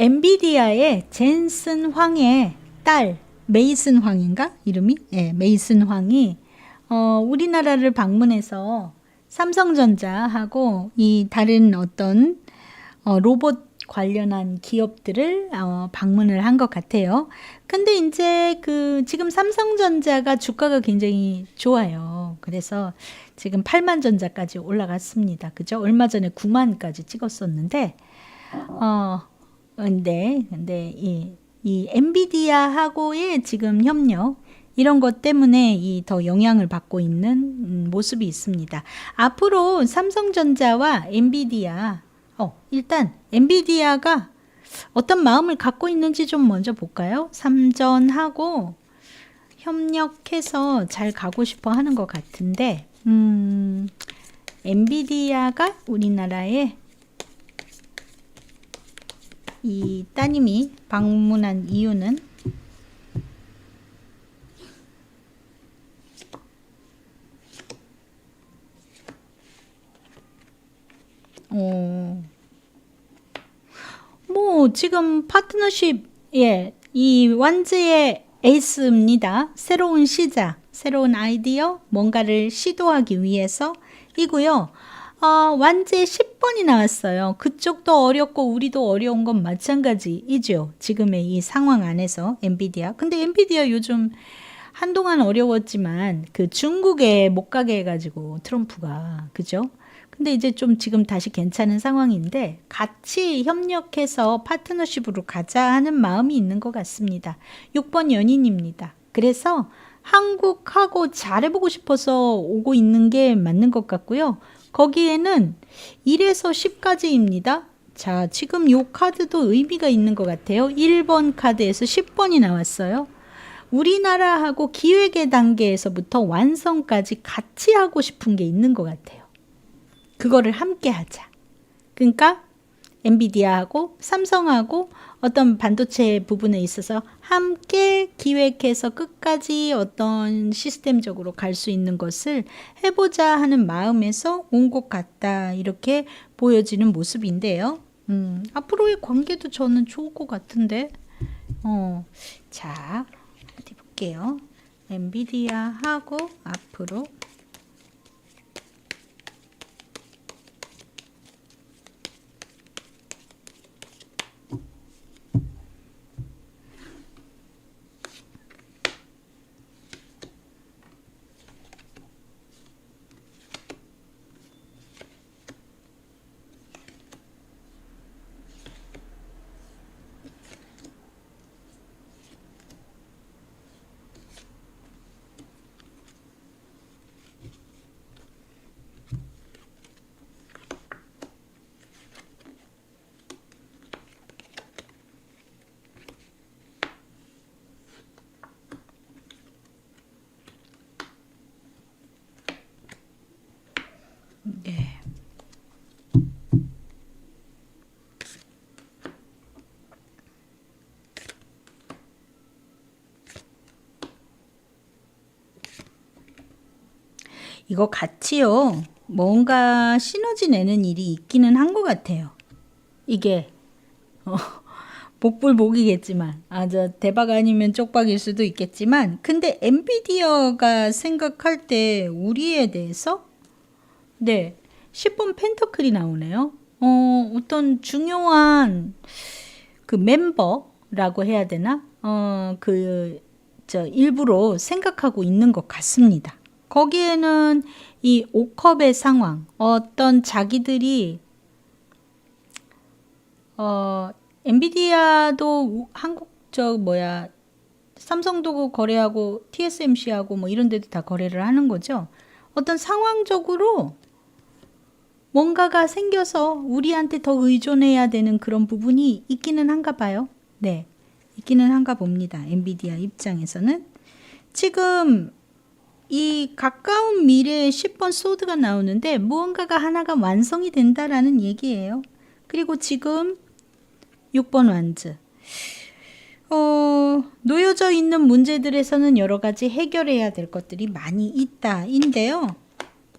엔비디아의 젠슨 황의 딸 메이슨 황인가 이름이? 예, 메이슨 황이 어, 우리나라를 방문해서 삼성전자하고 이 다른 어떤 어, 로봇 관련한 기업들을 어, 방문을 한 것 같아요. 근데 이제 그 지금 삼성전자가 주가가 굉장히 좋아요. 그래서 지금 8만 전자까지 올라갔습니다. 그죠? 얼마 전에 9만까지 찍었었는데 어 근데 근데 이, 이 엔비디아하고의 지금 협력 이런 것 때문에 이 더 영향을 받고 있는 음, 모습이 있습니다. 앞으로 삼성전자와 엔비디아 어 일단 엔비디아가 어떤 마음을 갖고 있는지 좀 먼저 볼까요? 삼전하고 협력해서 잘 가고 싶어 하는 것 같은데, 음, 엔비디아가 우리나라에 이 따님이 방문한 이유는 어, 뭐 지금 파트너십 예, 이 완즈의 에이스입니다. 새로운 시작, 새로운 아이디어, 뭔가를 시도하기 위해서 이고요. 어, 완제 10번이 나왔어요. 그쪽도 어렵고 우리도 어려운 건 마찬가지이죠. 지금의 이 상황 안에서 엔비디아. 근데 엔비디아 요즘 한동안 어려웠지만 그 중국에 못 가게 해가지고 트럼프가 그죠? 근데 이제 좀 지금 다시 괜찮은 상황인데 같이 협력해서 파트너십으로 가자 하는 마음이 있는 것 같습니다. 6번 연인입니다. 그래서 한국하고 잘해보고 싶어서 오고 있는 게 맞는 것 같고요. 거기에는 1에서 10까지입니다. 자, 지금 요 카드도 의미가 있는 것 같아요. 1번 카드에서 10번이 나왔어요. 우리나라하고 기획의 단계에서부터 완성까지 같이 하고 싶은 게 있는 것 같아요. 그거를 함께 하자. 그러니까 엔비디아하고 삼성하고 어떤 반도체 부분에 있어서 함께 기획해서 끝까지 어떤 시스템적으로 갈 수 있는 것을 해보자 하는 마음에서 온 것 같다. 이렇게 보여지는 모습인데요. 음, 앞으로의 관계도 저는 좋을 것 같은데. 어, 자, 어디 볼게요. 엔비디아하고 앞으로 네. 이거 같이요. 뭔가 시너지 내는 일이 있기는 한 것 같아요. 이게 어, 복불복이겠지만 아저 대박 아니면 쪽박일 수도 있겠지만 근데 엔비디어가 생각할 때 우리에 대해서 네 10번 펜터클이 나오네요. 어 어떤 중요한 그 멤버라고 해야 되나? 어 그 저 일부러 생각하고 있는 것 같습니다. 거기에는 이 오컵의 상황, 어떤 자기들이 어 엔비디아도 한국 저 뭐야 삼성도 거래하고 TSMC하고 뭐 이런 데도 다 거래를 하는 거죠. 어떤 상황적으로 뭔가가 생겨서 우리한테 더 의존해야 되는 그런 부분이 있기는 한가 봐요. 네. 있기는 한가 봅니다. 엔비디아 입장에서는. 지금 이 가까운 미래에 10번 소드가 나오는데 무언가가 하나가 완성이 된다라는 얘기예요. 그리고 지금 6번 완즈. 어, 놓여져 있는 문제들에서는 여러 가지 해결해야 될 것들이 많이 있다인데요.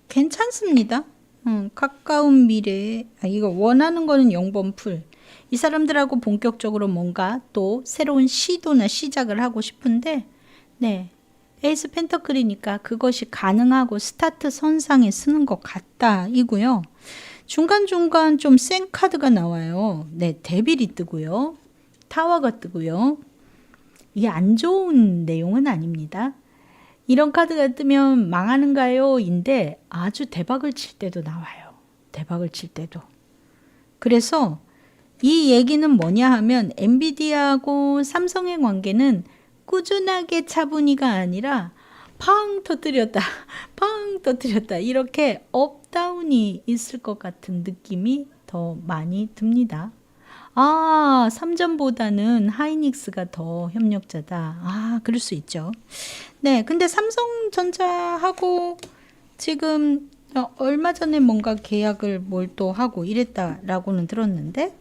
괜찮습니다. 음, 가까운 미래에 아, 이거 원하는 거는 0번 풀. 이 사람들하고 본격적으로 뭔가 또 새로운 시도나 시작을 하고 싶은데, 네. 에이스 펜터클이니까 그것이 가능하고 스타트 선상에 쓰는 것 같다. 이고요. 중간중간 좀 센 카드가 나와요. 네. 데빌이 뜨고요. 타워가 뜨고요. 이게 안 좋은 내용은 아닙니다. 이런 카드가 뜨면 망하는가요? 인데 아주 대박을 칠 때도 나와요. 대박을 칠 때도. 그래서 이 얘기는 뭐냐 하면 엔비디아하고 삼성의 관계는 꾸준하게 차분히가 아니라 팡 터뜨렸다, 팡 터뜨렸다 이렇게 업다운이 있을 것 같은 느낌이 더 많이 듭니다. 아, 삼전보다는 하이닉스가 더 협력자다. 아, 그럴 수 있죠. 네, 근데 삼성전자하고 지금 어, 얼마 전에 뭔가 계약을 뭘 또 하고 이랬다라고는 들었는데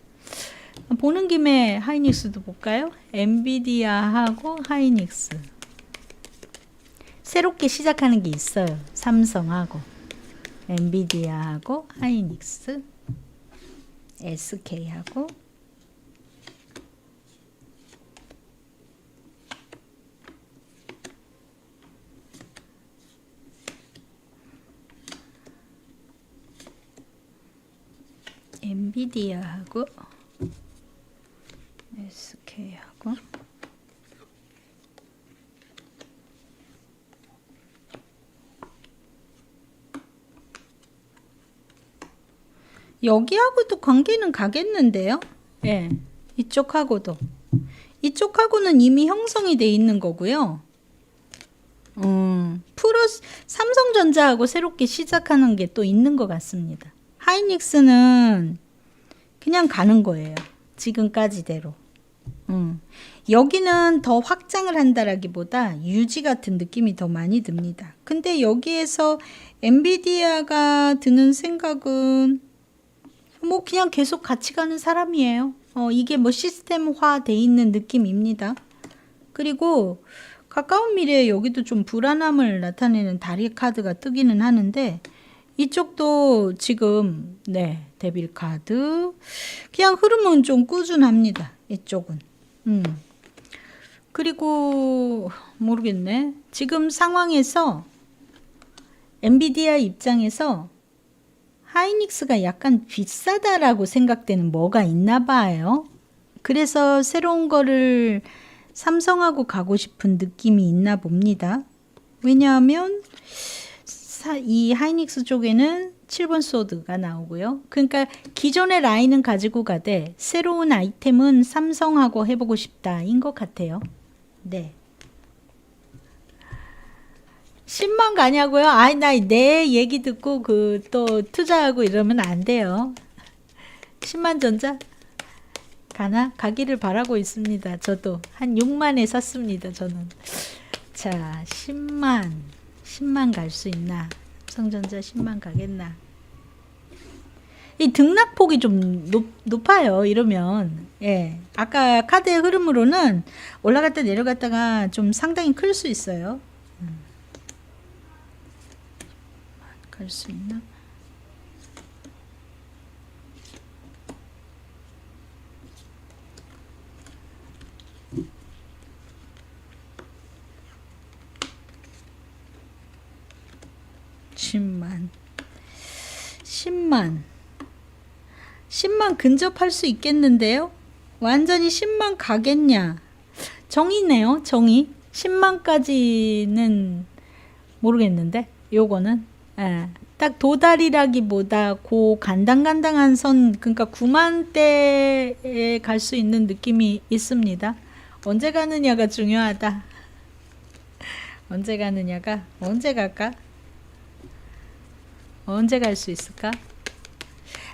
보는 김에 하이닉스도 볼까요? 엔비디아하고 하이닉스 새롭게 시작하는 게 있어요. 삼성하고 엔비디아하고 하이닉스 SK하고 엔비디아하고 SK하고 여기하고도 관계는 가겠는데요? 예. 이쪽하고도. 이쪽하고는 이미 형성이 돼 있는 거고요. 음, 프로스 삼성전자하고 새롭게 시작하는 게 또 있는 것 같습니다. 하이닉스는 그냥 가는 거예요. 지금까지대로. 음. 여기는 더 확장을 한다라기보다 유지 같은 느낌이 더 많이 듭니다. 근데 여기에서 엔비디아가 드는 생각은 뭐 그냥 계속 같이 가는 사람이에요. 어, 이게 뭐 시스템화 돼 있는 느낌입니다. 그리고 가까운 미래에 여기도 좀 불안함을 나타내는 다리 카드가 뜨기는 하는데 이쪽도 지금 네 데빌 카드 그냥 흐름은 좀 꾸준합니다. 이쪽은 음 그리고 모르겠네 지금 상황에서 엔비디아 입장에서 하이닉스가 약간 비싸다라고 생각되는 뭐가 있나 봐요. 그래서 새로운 거를 삼성하고 가고 싶은 느낌이 있나 봅니다. 왜냐하면 사, 이 하이닉스 쪽에는 7번 소드가 나오고요. 그러니까 기존의 라인은 가지고 가되 새로운 아이템은 삼성하고 해보고 싶다인 것 같아요. 네. 10만 가냐고요? 아이, 나내 얘기 듣고 그 또 투자하고 이러면 안 돼요. 10만 전자? 가나? 가기를 바라고 있습니다. 저도 한 6만에 샀습니다. 저는. 자, 10만. 10만 갈 수 있나? 성전자 10만 가겠나? 이 등락폭이 좀 높, 높아요. 이러면. 예. 아까 카드의 흐름으로는 올라갔다 내려갔다가 좀 상당히 클 수 있어요. 갈 수 있나? 십만십만십만 근접할 수 있겠는데요? 완전히 10만 가겠냐? 정이네요, 정이. 10만까지는 모르겠는데, 요거는. 예, 딱 도달이라기보다 고 간당간당한 선, 그러니까 9만대에 갈 수 있는 느낌이 있습니다. 언제 가느냐가 중요하다. 언제 가느냐가, 언제 갈까? 언제 갈 수 있을까?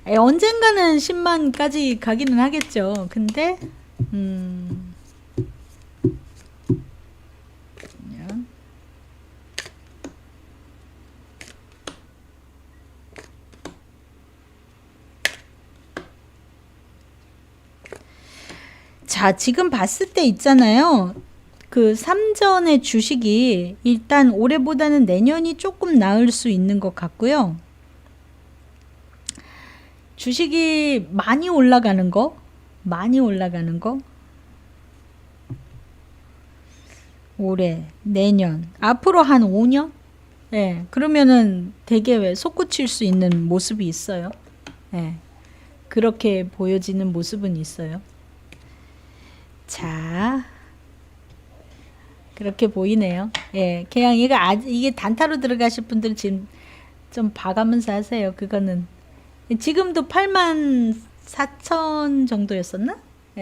에, 언젠가는 10만까지 가기는 하겠죠. 근데, 음, 자, 지금 봤을 때 있잖아요. 그 삼전의 주식이 일단 올해보다는 내년이 조금 나을 수 있는 것 같고요. 주식이 많이 올라가는 거, 많이 올라가는 거? 올해 내년. 앞으로 한 5년? 예 그러면은 되게 왜 솟구칠 수 있는 모습이 있어요? 예 그렇게 보여지는 모습은 있어요? 자 그렇게 보이네요. 예 그냥 이거 아, 이게 단타로 들어가실 분들은 지금 좀 봐가면서 하세요. 그거는 지금도 8만 4천 정도였었나?